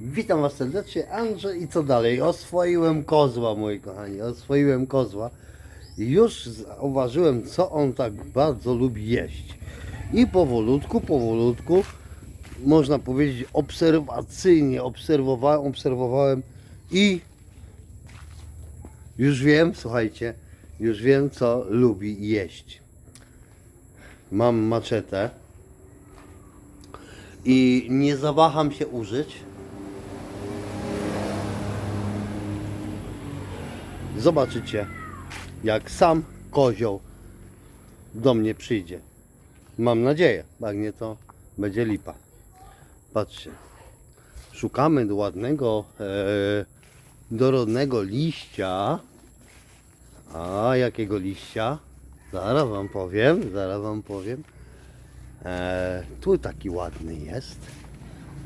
Witam Was serdecznie, Andrzej i co dalej? Oswoiłem kozła, moi kochani, oswoiłem kozła. Już zauważyłem, co on tak bardzo lubi jeść. I powolutku, powolutku, można powiedzieć obserwacyjnie obserwowałem, obserwowałem i już wiem, słuchajcie, już wiem, co lubi jeść. Mam maczetę i nie zawaham się użyć. Zobaczycie, jak sam kozioł do mnie przyjdzie. Mam nadzieję, jak nie to będzie lipa. Patrzcie, szukamy ładnego, e, dorodnego liścia. A jakiego liścia? Zaraz wam powiem, zaraz wam powiem. E, tu taki ładny jest.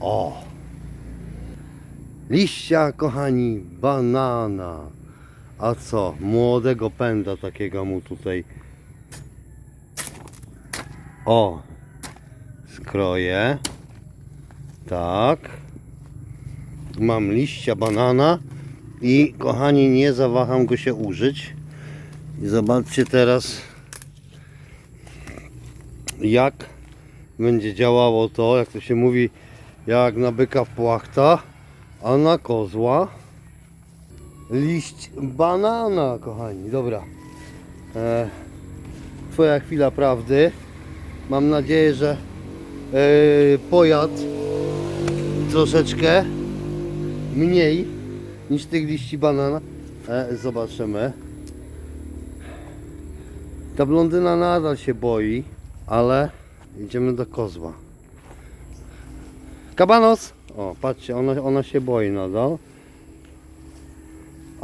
O! Liścia, kochani, banana. A co? Młodego pęda takiego mu tutaj. O! Skroję. Tak. Mam liścia banana i kochani, nie zawaham go się użyć. I zobaczcie teraz, jak będzie działało to, jak to się mówi, jak na byka płachta, a na kozła liść banana, kochani. Dobra. E, twoja chwila prawdy. Mam nadzieję, że e, pojadł troszeczkę mniej niż tych liści banana. E, zobaczymy. Ta blondyna nadal się boi, ale idziemy do kozła. Kabanos! O, patrzcie, ona, ona się boi nadal.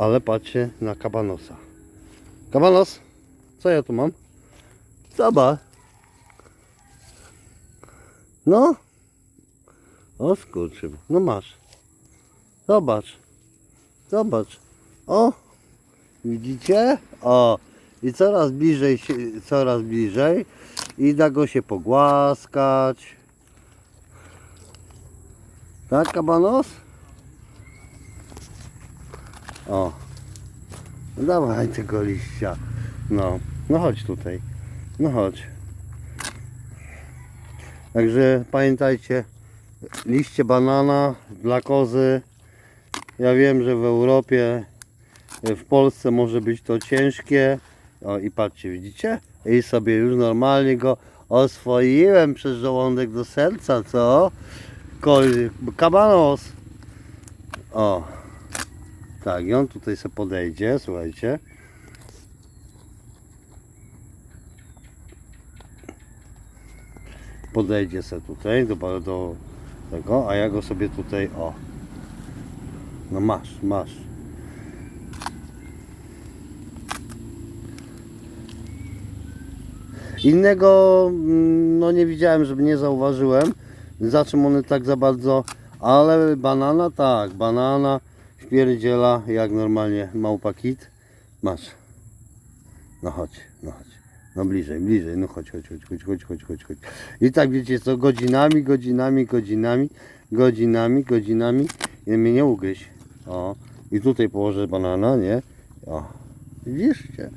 Ale patrzcie na kabanosa. Kabanos! Co ja tu mam? Zobacz. No. O skurczym. No masz. Zobacz. Zobacz. O. Widzicie? O. I coraz bliżej, się, coraz bliżej. I da go się pogłaskać. Tak, kabanos? O. No dawaj tego liścia. No. No chodź tutaj. No chodź. Także pamiętajcie, liście banana dla kozy. Ja wiem, że w Europie, w Polsce może być to ciężkie. O i patrzcie, widzicie? I sobie już normalnie go oswoiłem przez żołądek do serca, co? Kabanos. O. Tak, i on tutaj sobie podejdzie, słuchajcie. Podejdzie sobie tutaj do, do tego, a ja go sobie tutaj, o. No masz, masz. Innego mm, no nie widziałem, żeby nie zauważyłem. Za czym one tak za bardzo. Ale banana tak, banana wpierdziela jak normalnie małpa kit. Masz. No chodź, no chodź. No bliżej, bliżej, no chodź, chodź, chodź, chodź, chodź, chodź, chodź, chodź. I tak wiecie co, godzinami, godzinami, godzinami, godzinami, godzinami i mnie nie ugryź. O. I tutaj położę banana, nie? O. Widzicie?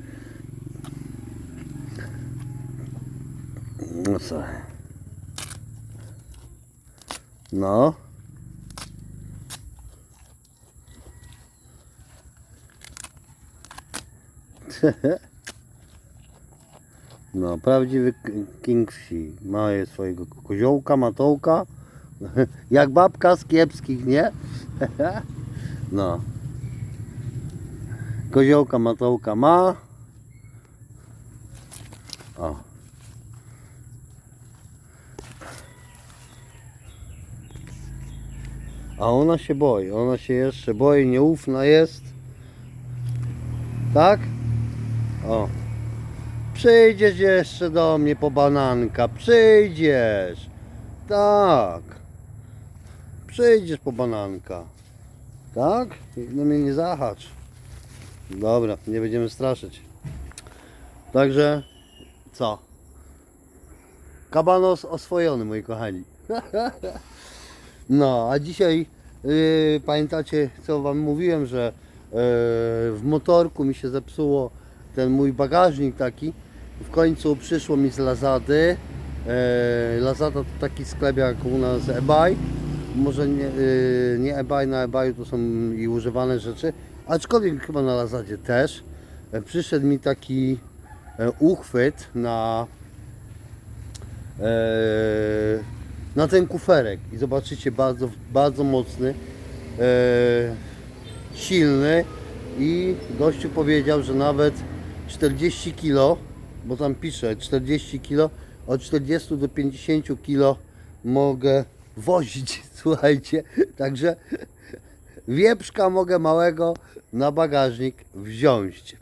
No co? No. No, prawdziwy King Xi. Ma je swojego koziołka, matołka. Jak babka z kiepskich, nie? No. Koziołka, matołka ma. O. A ona się boi, ona się jeszcze boi, nieufna jest. Tak? O. Przyjdziesz jeszcze do mnie po bananka, przyjdziesz. Tak. Przyjdziesz po bananka. Tak? No mnie nie zahacz. Dobra, nie będziemy straszyć. Także, co? Kabanos oswojony, moi kochani. No, a dzisiaj Yy, pamiętacie co wam mówiłem, że yy, w motorku mi się zepsuło ten mój bagażnik taki. W końcu przyszło mi z Lazady. Yy, Lazada to taki sklep jak u nas eBay. Może nie, yy, nie eBay, na eBayu to są i używane rzeczy, aczkolwiek chyba na Lazadzie też. E, Przyszedł mi taki e, uchwyt na e, na ten kuferek i zobaczycie bardzo, bardzo mocny e, silny i gościu powiedział, że nawet 40 kg bo tam pisze 40 kg od 40 do 50 kg mogę wozić słuchajcie, także wieprzka mogę małego na bagażnik wziąć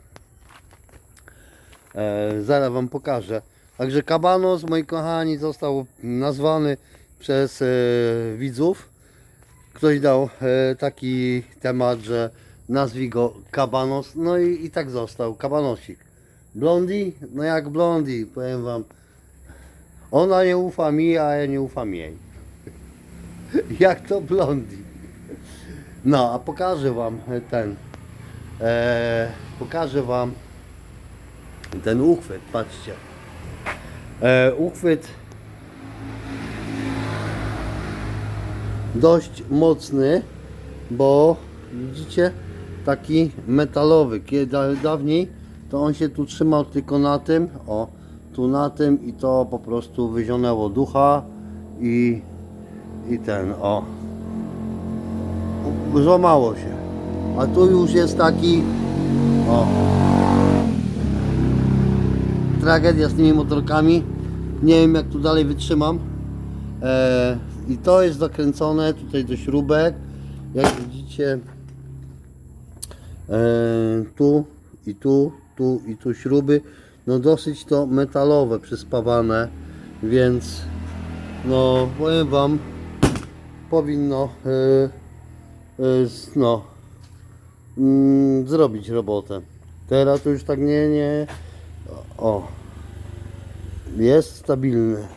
E, zaraz Wam pokażę. Także kabanos, moi kochani, został nazwany przez e, widzów. Ktoś dał e, taki temat, że nazwij go kabanos, no i, i tak został, kabanosik. Blondi? No jak blondi, powiem Wam. Ona nie ufa mi, a ja nie ufam jej. jak to blondi? No, a pokażę Wam ten. E, pokażę Wam ten uchwyt, patrzcie. E, uchwyt dość mocny, bo widzicie, taki metalowy. Kiedy da- dawniej to on się tu trzymał tylko na tym, o, tu na tym i to po prostu wyzionęło ducha i, i ten, o, złamało się. A tu już jest taki, o, tragedia z tymi motorkami. Nie wiem jak tu dalej wytrzymam. E, I to jest zakręcone tutaj do śrubek. Jak widzicie e, tu i tu, tu i tu śruby. No dosyć to metalowe, przyspawane, więc no powiem Wam powinno e, z- no mm, zrobić robotę. Teraz to już tak nie, nie, o. Jest stabilny.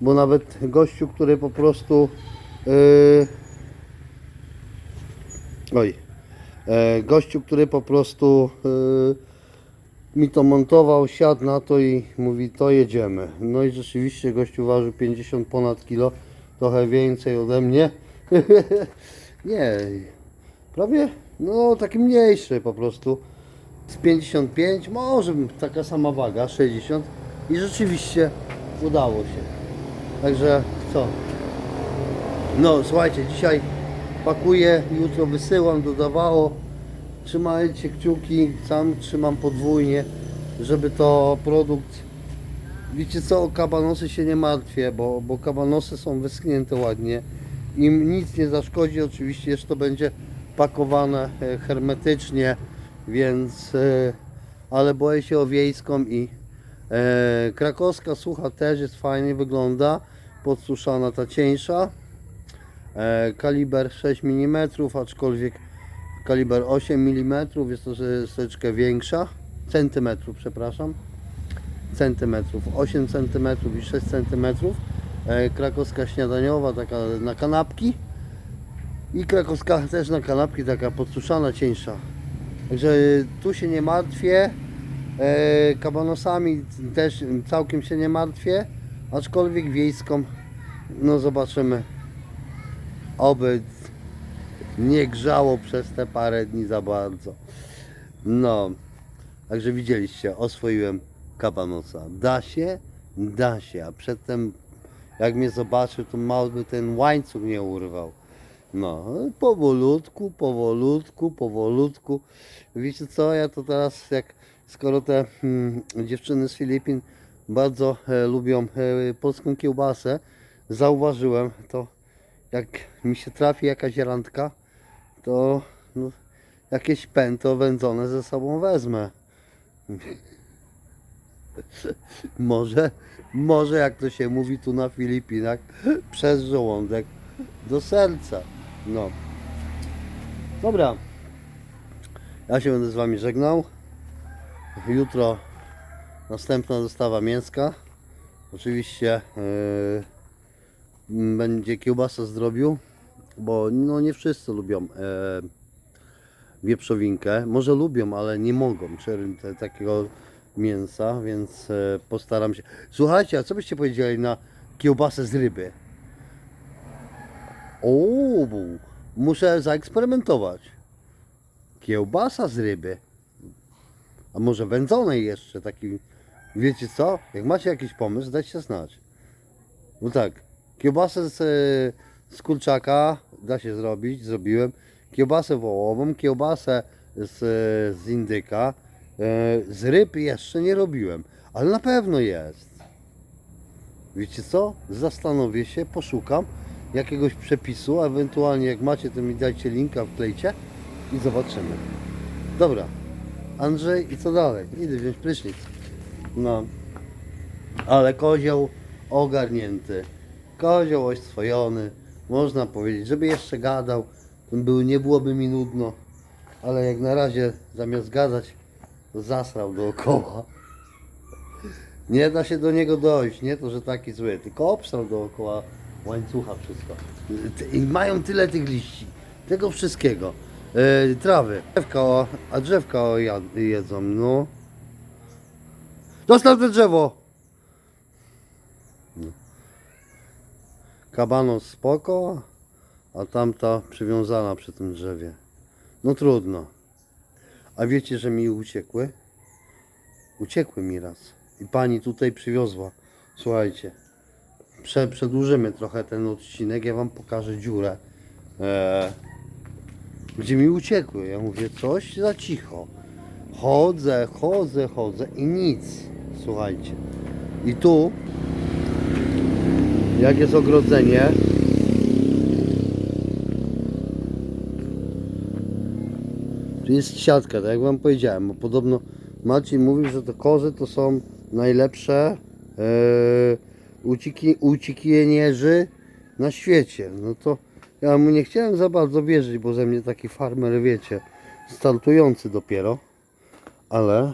Bo nawet gościu, który po prostu. Yy, oj. Gościu, który po prostu yy, mi to montował, siadł na to i mówi to jedziemy. No i rzeczywiście gościu waży 50 ponad kilo, trochę więcej ode mnie. Nie, prawie no taki mniejszy po prostu z 55, może taka sama waga, 60 i rzeczywiście udało się. Także co? No słuchajcie, dzisiaj pakuję, jutro wysyłam, dodawało. Trzymajcie kciuki, sam trzymam podwójnie, żeby to produkt Wiecie co, o kabanosy się nie martwię, bo, bo kabanosy są wyschnięte ładnie. Im nic nie zaszkodzi, oczywiście jeszcze to będzie pakowane e, hermetycznie, więc e, ale boję się o wiejską i e, krakowska sucha też jest fajnie wygląda, podsuszana ta cieńsza. Kaliber 6 mm, aczkolwiek kaliber 8 mm jest to troszeczkę większa, centymetrów przepraszam centymetrów, 8 centymetrów i 6 centymetrów. E, Krakowska śniadaniowa, taka na kanapki. I krakowska też na kanapki, taka podsuszana, cieńsza. Także tu się nie martwię. E, Kabanosami też całkiem się nie martwię. Aczkolwiek wiejską, no zobaczymy. Oby nie grzało przez te parę dni za bardzo. No, Także widzieliście, oswoiłem kabanosa. Da się? Da się. A przedtem, jak mnie zobaczył, to mało by ten łańcuch nie urwał. No, powolutku, powolutku, powolutku. Wiecie co, ja to teraz, jak skoro te hmm, dziewczyny z Filipin bardzo e, lubią e, polską kiełbasę, zauważyłem to, jak mi się trafi jakaś randka, to no, jakieś pęto wędzone ze sobą wezmę. Może, może jak to się mówi tu na Filipinach, przez żołądek do serca. No. Dobra. Ja się będę z Wami żegnał. Jutro następna dostawa mięska. Oczywiście yy, będzie kiełbasa z drobiu. Bo no nie wszyscy lubią e, wieprzowinkę. Może lubią, ale nie mogą te, takiego mięsa, więc e, postaram się. Słuchajcie, a co byście powiedzieli na kiełbasę z ryby? O, muszę zaeksperymentować. Kiełbasa z ryby. A może wędzonej jeszcze taki. Wiecie co? Jak macie jakiś pomysł, dajcie znać. No tak, kiełbasę z, e, z kurczaka da się zrobić, zrobiłem. Kiełbasę wołową, kiełbasę z, z indyka. E, Z ryb jeszcze nie robiłem, ale na pewno jest. Wiecie co? Zastanowię się, poszukam jakiegoś przepisu, ewentualnie jak macie, to mi dajcie linka, wklejcie i zobaczymy. Dobra, Andrzej i co dalej? Idę wziąć prysznic. No, ale kozioł ogarnięty. Kozioł oswojony. Można powiedzieć, żeby jeszcze gadał, to był, nie byłoby mi nudno. Ale jak na razie zamiast gadać, zasrał dookoła. Nie da się do niego dojść, nie to, że taki zły, tylko obsrał dookoła łańcucha wszystko. I mają tyle tych liści, tego wszystkiego. E, trawy, drzewka, a drzewka jedzą, no. Dostał to drzewo! Kabanos spoko, a tamta przywiązana przy tym drzewie. No trudno. A wiecie, że mi uciekły? Uciekły mi raz. I pani tutaj przywiozła. Słuchajcie, prze, przedłużymy trochę ten odcinek. Ja wam pokażę dziurę, e, gdzie mi uciekły. Ja mówię, coś za cicho. Chodzę, chodzę, chodzę i nic. Słuchajcie. I tu, jak jest ogrodzenie, Tu jest siatka, tak jak wam powiedziałem, bo podobno Maciej mówił, że te kozy to są najlepsze e, uciki, na świecie. No to ja mu nie chciałem za bardzo wierzyć, bo ze mnie taki farmer, wiecie, startujący dopiero, ale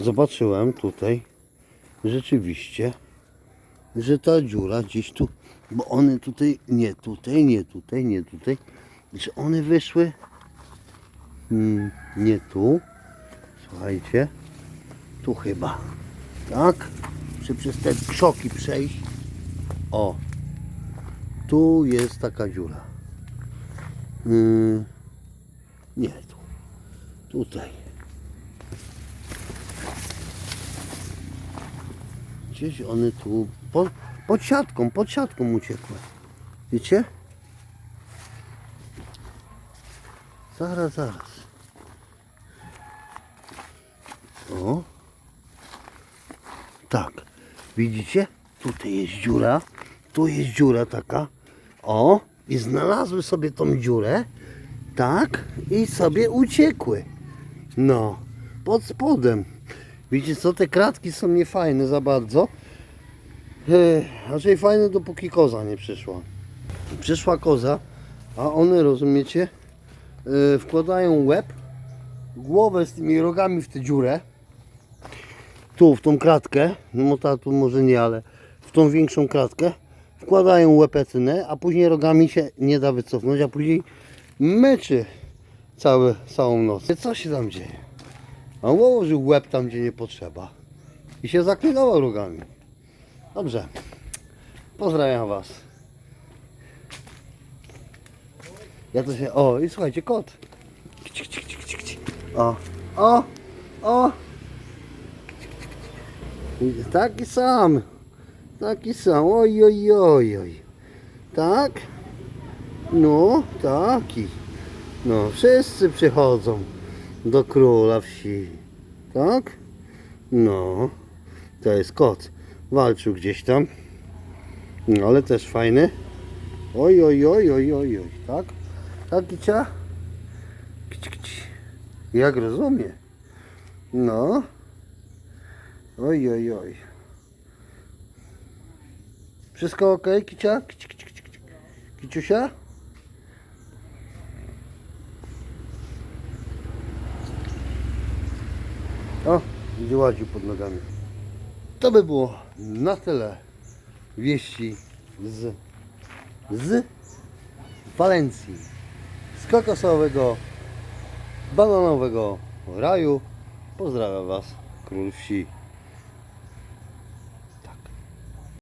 zobaczyłem tutaj rzeczywiście, że ta dziura gdzieś tu, bo one tutaj, nie tutaj, nie tutaj, nie tutaj, że one wyszły Mm, nie tu. Słuchajcie. Tu chyba. Tak? Muszę przez te krzoki przejść. O. Tu jest taka dziura. Mm, nie tu. Tutaj. Gdzieś one tu. Po, pod siatką, pod siatką uciekły. Wiecie? Zaraz, zaraz. O. Tak. Widzicie? Tutaj jest dziura. Tu jest dziura taka. O. I znalazły sobie tą dziurę. Tak. I sobie uciekły. No. Pod spodem. Widzicie co? Te kratki są niefajne za bardzo. Raczej fajne dopóki koza nie przyszła. Przyszła koza, a one rozumiecie? yy, wkładają łeb, głowę z tymi rogami w tę dziurę, tu w tą kratkę, no ta tu może nie, ale w tą większą kratkę, wkładają łepecynę, a później rogami się nie da wycofnąć, a później meczy cały, całą noc. Co się tam dzieje? On ułożył łeb tam, gdzie nie potrzeba i się zaklinował rogami. Dobrze, pozdrawiam Was. Ja to się. O, i słuchajcie, kot. O, o, o. Taki sam. Taki sam. Oj, oj, oj, oj. Tak? No, taki. No, wszyscy przychodzą do króla wsi. Tak? No, to jest kot. Walczył gdzieś tam. No, ale też fajny. Oj, oj, oj, oj, oj, oj, tak? Tak, kici. Jak rozumie. No. Oj, oj, oj. Wszystko ok, Kicia? Kici, kici, kici, kici. Kiciusia? O, będzie pod nogami. To by było na tyle wieści z, z Walencji, z kokosowego, bananowego raju. Pozdrawiam Was, król wsi.